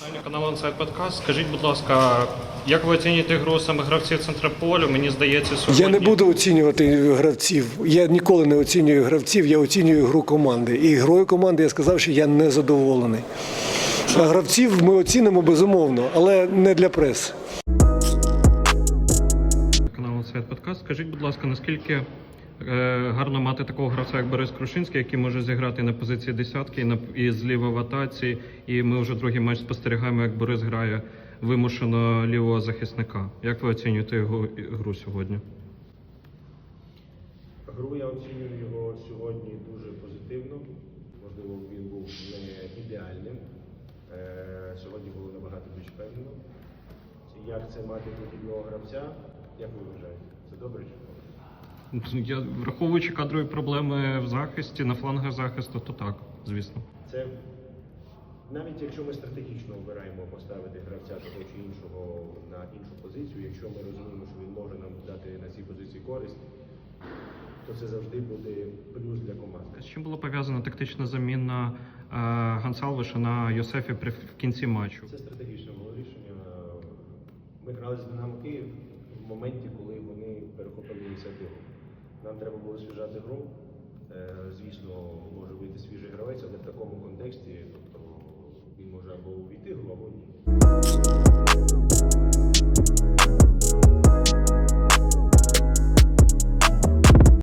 Питання каналу Inside Podcast. Скажіть, будь ласка, як ви оцінюєте гру саме гравців Центрополю? Мені здається, сьогодні... Я не буду оцінювати гравців. Я ніколи не оцінюю гравців, я оцінюю гру команди. І грою команди я сказав, що я не задоволений. А гравців ми оцінимо безумовно, але не для преси. каналу Inside Podcast. Скажіть, будь ласка, наскільки гарно мати такого гравця, як Борис Крушинський, який може зіграти на позиції десятки і, на, і зліва в атаці. І ми вже другий матч спостерігаємо, як Борис грає вимушено лівого захисника. Як ви оцінюєте його гру сьогодні? Гру я оцінюю його сьогодні дуже позитивно. Можливо, він був не ідеальним. Е, Сьогодні було набагато більш впевнено. Як це мати подібного гравця? Як ви вважаєте? Це добре чи? Я, враховуючи кадрові проблеми в захисті, на флангах захисту, то так, звісно. Це навіть якщо ми стратегічно обираємо поставити гравця того чи іншого на іншу позицію, якщо ми розуміємо, що він може нам дати на цій позиції користь, то це завжди буде плюс для команди. З чим була пов'язана тактична заміна е, Гансалвиша на Йосефі при в кінці матчу? Це стратегічне було рішення. Ми грали з Динамо Київ в моменті, коли вони перехопили ініціативу. Нам треба було свіжати гру. Е, Звісно, може вийти свіжий гравець, але в такому контексті